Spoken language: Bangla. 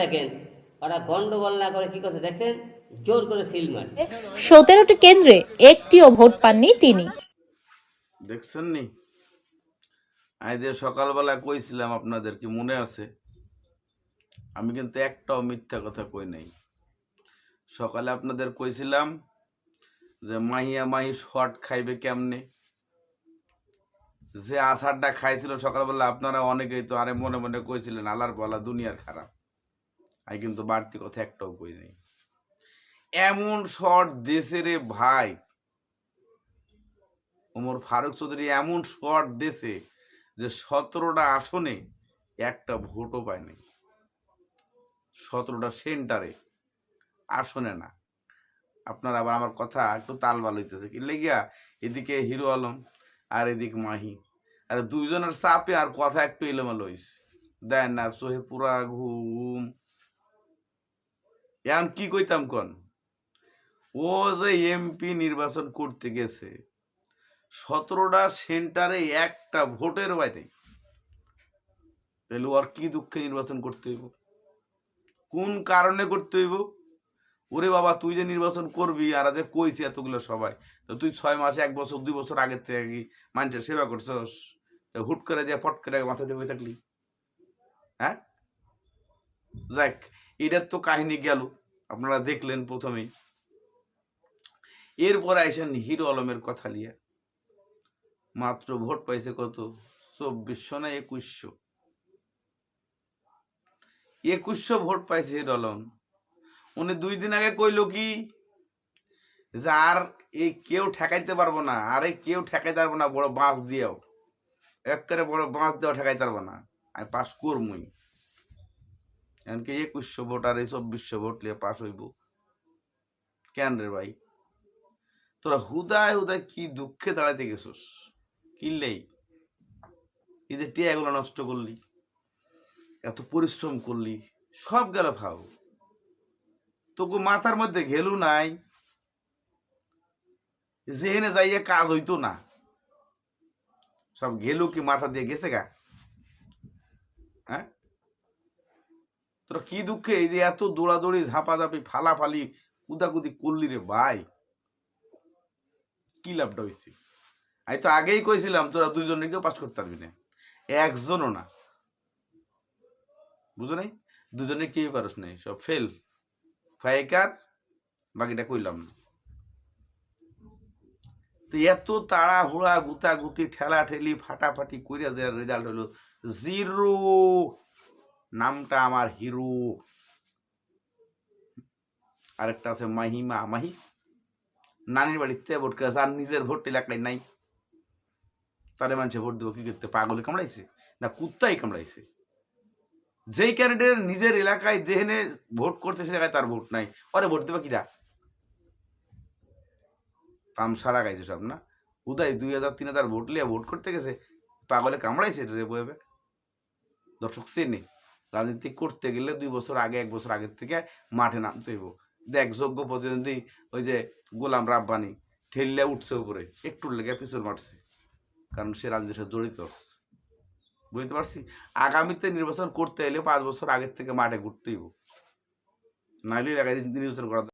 দেখেন। ওরা গন্ডগোল না করে কি করছে দেখেন? জোর করে সিল মার সতেরোটি কেন্দ্রে একটিও ভোট পাননি তিনি। দেখছেন নি আমি যে সকালবেলা কইছিলাম আপনাদের কি মনে আছে? আমি কিন্তু একটাও মিথ্যা কথা কই নাই। সকালে আপনাদের কইছিলাম যে মাহিয়া মাহি শট খাইবে কেমনে? যে আষাঢ়টা খাইছিল সকালবেলা আপনারা অনেকেই তো আরে মনে মনে কইছিলেন আলার বলা দুনিয়ার খারাপ। আমি কিন্তু বাড়তি কথা একটাও কই নাই। এমন শট দেশের ভাই। ওমর ফারুক চৌধুরী এমন শট দেশে যে সতেরোটা আসনে একটা ভোটও পায়নি সতেরোটা সেন্টারে আসনে না। আপনার আবার আমার কথা একটু তাল তালবাল হইতেছে কি? লেগিয়া এদিকে হিরো আলম আর এদিকে মাহি। আর দুইজনের চাপে আর কথা একটু এলোমেলো হয়েছে দেন না সোহে পুরা ঘুম। এখন কি কইতাম কন? ও যে এমপি নির্বাচন করতে গেছে, সতেরোটা সেন্টারে একটা ভোটের বাইরে। তাহলে ওর কি দুঃখে নির্বাচন করতে হইব? কোন কারণে করতে হইব? ওরে বাবা, তুই যে নির্বাচন করবি আর যে কইছি এতগুলো সবাই, তো তুই ছয় মাসে, এক বছর, দুই বছর আগের থেকে মানুষের সেবা করছস? হুট করে যে ফট করে মাথা ঢুকে থাকলি। হ্যাঁ? যাক এটার তো কাহিনী গেল। আপনারা দেখলেন প্রথমেই। এরপর আইসেন হিরো আলমের কথা লিয়া। মাত্র ভোট পাইছে কত? চব্বিশশো না একুশশো? একুশশো ভোট পাইছে হিরো আলম। উনি দুই দিন আগে কইল কি, যে আর এই কেউ ঠেকাইতে পারব না, আরে কেউ ঠেকাইতে পারব না, বড় বাঁশ দিয়েও। একেবারে বড় বাঁশ দিয়েও ঠেকাইতে পারব না। আমি পাস করমুই। এমনকি একুশশো ভোট আর এই চব্বিশশো ভোট নিয়ে পাস হইব। কেন রে ভাই? তোরা হুদায় হুদায় কি দুঃখে দাঁড়াইতে গেছিস? কিনলেই এই যে টিয়াগুলো নষ্ট করলি, এত পরিশ্রম করলি, সব গেল খাও তোকে মাথার মধ্যে ঘেলু নাই, যেহেনে যাইয়া কাজ হইতো না। সব গেলু কি মাথা দিয়ে গেছে গা? হ্যাঁ? তোরা কি দুঃখে এই যে এত দৌড়াদৌড়ি, ঝাঁপাঝাঁপি, ফালাফালি, কুদাকুদি করলি রে ভাই? কি লাভটা হয়েছে? আমি তো আগেই কইছিলাম, তোরা দুইজনে কেউ পাস করতে পারবি না। একজনও না। বুঝো নাই? দুজনে কেউ পারস নাই, সব ফেল ফাইকার, বাকিটা কইলাম না। তো এত তাড়াহুড়া গুতা গুতি ঠেলা ঠেলি ফাটাফাটি কইরা যে রেজাল্ট হলো জিরো নামটা আমার হিরো। আরেকটা আছে মাহিমা, মাহি। নানির বাড়িতে ভোট করেছে, আর নিজের ভোট এলাকায় নাই। তারে মানুষে ভোট দেবো, কি করতে? পাগলে কামড়াইছে? না, কুত্তাই কামড়াইছে। যেই ক্যান্ডিডেট নিজের এলাকায় যেখানে ভোট করছে সে জায়গায় তার ভোট নাই। ওরে ভোট দেবে কিরা? পাম সারা গাইছে সব, না? উদয় দুই হাজার তিন হাজার ভোট লিয়ে ভোট করতে গেছে। পাগলে কামড়াইছে রে বইবে। দর্শক চেনে রাজনীতি করতে গেলে দুই বছর আগে, এক বছর আগের থেকে মাঠে নামতে হইব। দেখ, যোগ্য প্রতিদ্বন্দ্বী ওই যে গোলাম রাব্বানি, ঠেললে উঠছে উপরে একটু লেগে পিছল মারছে, কারণ সে রাজনীতির সাথে জড়িত। বুঝতে পারছি? আগামীতে নির্বাচন করতে এলে পাঁচ বছর আগের থেকে মাঠে ঘুরতে ঘুরতেইব নাহলে নির্বাচন করা